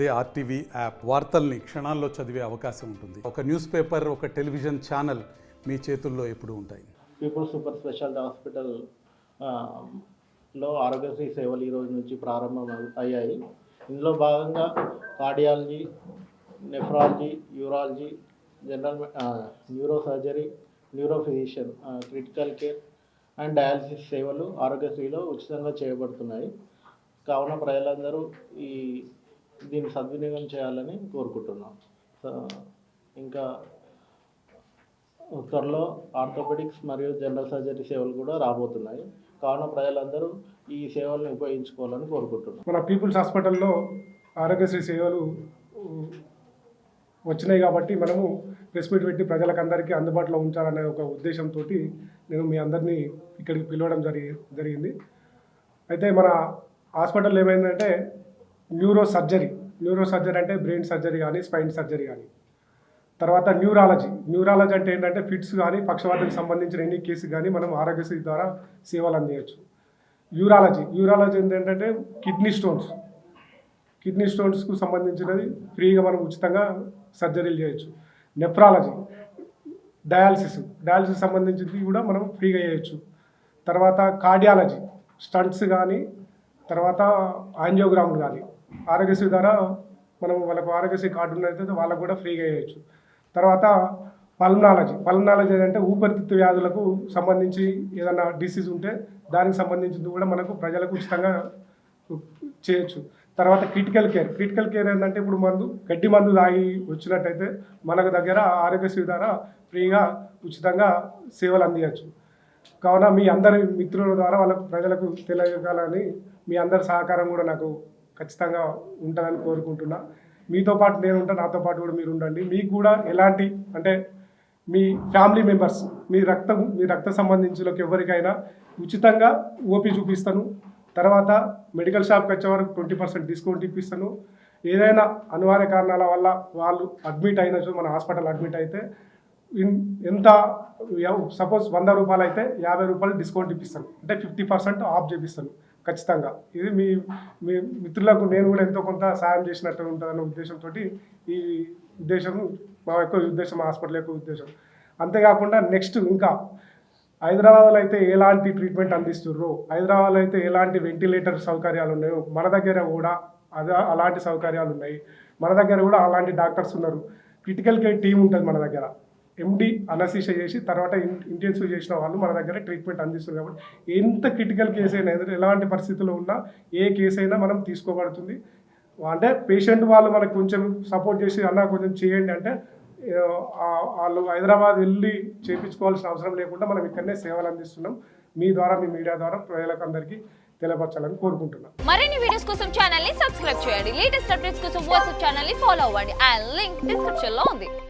అదే RTV app వార్తల్ని క్షణాల్లో చదివే అవకాశం ఉంటుంది. ఒక న్యూస్ పేపర్ ఒక టెలివిజన్ ఛానల్ మీ చేతుల్లో ఎప్పుడు ఉంటాయి. పీపుల్ సూపర్ స్పెషాలిటీ హాస్పిటల్లో ఆరోగ్యశ్రీ సేవలు ఈ రోజు నుంచి ప్రారంభం అయ్యాయి. ఇందులో భాగంగా cardiology nephrology urology general neuro surgery neuro physician critical care and dialysis సేవలు ఆరోగ్యశ్రీలో ఉచితంగా చేయబడుతున్నాయి. కావున ప్రజలందరూ ఈ దీన్ని సద్వినియోగం చేయాలని కోరుకుంటున్నాం. ఇంకా త్వరలో ఆర్థోపెడిక్స్ మరియు జనరల్ సర్జరీ సేవలు కూడా రాబోతున్నాయి. కావున ప్రజలందరూ ఈ సేవలను ఉపయోగించుకోవాలని కోరుకుంటున్నాం. మన పీపుల్స్ హాస్పిటల్లో ఆరోగ్యశ్రీ సేవలు వచ్చినాయి కాబట్టి మనము ప్రెస్ మీట్ పెట్టి ప్రజలకు అందరికీ అందుబాటులో ఉంచాలనే ఒక ఉద్దేశంతో నేను మీ అందరినీ ఇక్కడికి పిలవడం జరిగి జరిగింది. అయితే మన హాస్పిటల్ ఏమైందంటే న్యూరో సర్జరీ న్యూరో సర్జరీ అంటే బ్రెయిన్ సర్జరీ కానీ స్పైన్ సర్జరీ కానీ. తర్వాత న్యూరాలజీ. న్యూరాలజీ అంటే ఏంటంటే ఫిట్స్ కానీ పక్షవాతానికి సంబంధించిన ఎన్ని కేసు కానీ మనం ఆరోగ్యశ్రీ ద్వారా సేవలు అందించవచ్చు యూరాలజీ. యూరాలజీ ఏంటంటే కిడ్నీ స్టోన్స్. కిడ్నీ స్టోన్స్కు సంబంధించినది ఫ్రీగా మనం ఉచితంగా సర్జరీలు చేయొచ్చు. నెఫ్రాలజీ. డయాలసిస్. డయాలసిస్ సంబంధించింది కూడా మనం ఫ్రీగా చేయొచ్చు. తర్వాత కార్డియాలజీ. స్టంట్స్ కానీ తర్వాత యాంజియోగ్రామ్లు కానీ. ఆరోగ్యశ్రీ ద్వారా మనం వాళ్ళకు ఆరోగ్యశ్రీ కార్డు ఉన్నట్లయితే వాళ్ళకు కూడా ఫ్రీగా వేయవచ్చు తర్వాత పల్నాలజీ పల్నాలజీ అంటే ఊపిరితిత్తు వ్యాధులకు సంబంధించి ఏదైనా డిసీజ్ ఉంటే దానికి సంబంధించింది కూడా మనకు ప్రజలకు ఉచితంగా చేయొచ్చు. తర్వాత క్రిటికల్ కేర్ క్రిటికల్ కేర్ ఏంటంటే ఇప్పుడు మందు గడ్డి మందు తాగి వచ్చినట్టయితే మనకు దగ్గర ఆరోగ్యశ్రీ ద్వారా ఫ్రీగా ఉచితంగా సేవలు అందించచ్చు కావున మీ అందరి మిత్రుల ద్వారా వాళ్ళకు ప్రజలకు తెలియజేయాలని మీ అందరి సహకారం కూడా నాకు ఖచ్చితంగా ఉంటుందని కోరుకుంటున్నా. మీతో పాటు నేను ఉంటా నాతో పాటు కూడా మీరు ఉండండి. మీకు కూడా ఎలాంటి అంటే మీ ఫ్యామిలీ మెంబర్స్ మీ రక్తం మీ రక్త సంబంధించులకు ఎవరికైనా ఉచితంగా ఓపీ చూపిస్తాను. తర్వాత మెడికల్ షాప్కి వచ్చే వరకు ట్వంటీ పర్సెంట్ డిస్కౌంట్ ఇప్పిస్తాను. ఏదైనా అనివార్య కారణాల వల్ల వాళ్ళు అడ్మిట్ అయినచో మన హాస్పిటల్ అడ్మిట్ అయితే ఇన్ ఎంత సపోజ్ వంద రూపాయలు అయితే యాభై రూపాయలు డిస్కౌంట్ ఇప్పిస్తాను. అంటే ఫిఫ్టీ పర్సెంట్ ఆఫ్ చేపిస్తాను. ఖచ్చితంగా. ఇది మీ మీ మిత్రులకు నేను కూడా ఎంతో కొంత సాయం చేసినట్టు ఉంటుందన్న ఉద్దేశంతో ఈ ఉద్దేశం మా యొక్క ఉద్దేశం హాస్పిటల్ యొక్క ఉద్దేశం. అంతేకాకుండా నెక్స్ట్ ఇంకా హైదరాబాద్లో అయితే ఎలాంటి ట్రీట్మెంట్ అందిస్తుర్రు హైదరాబాద్లో అయితే ఎలాంటి వెంటిలేటర్ సౌకర్యాలు ఉన్నాయో మన దగ్గర కూడా అదే అలాంటి సౌకర్యాలు ఉన్నాయి. మన దగ్గర కూడా అలాంటి డాక్టర్స్ ఉన్నారు. క్రిటికల్ కేర్ టీం ఉంటుంది మన దగ్గర. ఎండి అనసీష చేసి తర్వాత ఇన్- ఇంటెన్సివ్ చేసిన వాళ్ళు మన దగ్గర ట్రీట్మెంట్ అందిస్తున్నారు కాబట్టి ఎంత క్రిటికల్ కేసు అయినా ఎలాంటి పరిస్థితుల్లో ఉన్నా ఏ కేసు అయినా మనం తీసుకోబడుతుంది. అంటే పేషెంట్ వాళ్ళు మనకు కొంచెం సపోర్ట్ చేసి అన్న కొంచెం చేయండి అంటే వాళ్ళు హైదరాబాద్ వెళ్ళి చేయించుకోవాల్సిన అవసరం లేకుండా మనం ఇక్కడనే సేవలు అందిస్తున్నాం. మీ ద్వారా మీ మీడియా ద్వారా ప్రజలకు అందరికీ తెలియపరచాలని కోరుకుంటున్నాం. మరిన్ని వీడియోస్ కోసం ఛానల్ని సబ్స్క్రైబ్ చేయండి. లేటెస్ట్ అప్డేట్స్ కోసం వాట్సాప్ ఛానల్ని ఫాలో అవ్వండి. అండ్ లింక్ డిస్క్రిప్షన్లో ఉంది.